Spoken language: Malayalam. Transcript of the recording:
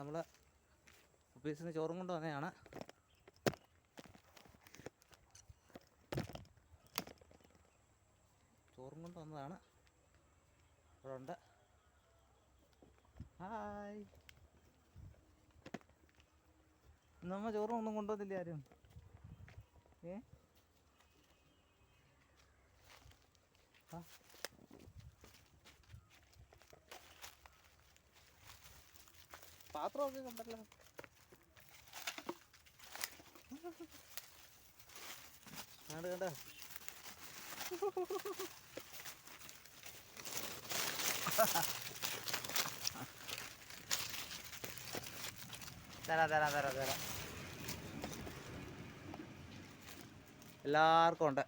നമ്മൾ ഓഫീസിൽ നിന്ന് ചോറും കൊണ്ട് വന്നതാണ്. ചോറും കൊണ്ട് വന്നതാണ്. ഇവിടെ ഉണ്ട്. ഹായ് നമ്മ ചോറും ഒന്നും കൊണ്ടുവന്നില്ല ആരും. ഏ? ആ. പാത്രമൊക്കെ കണ്ടല്ലോ. കണ്ട കണ്ട? തരാ തരാ തരാ തരാ. എല്ലാവർക്കും ഉണ്ട്.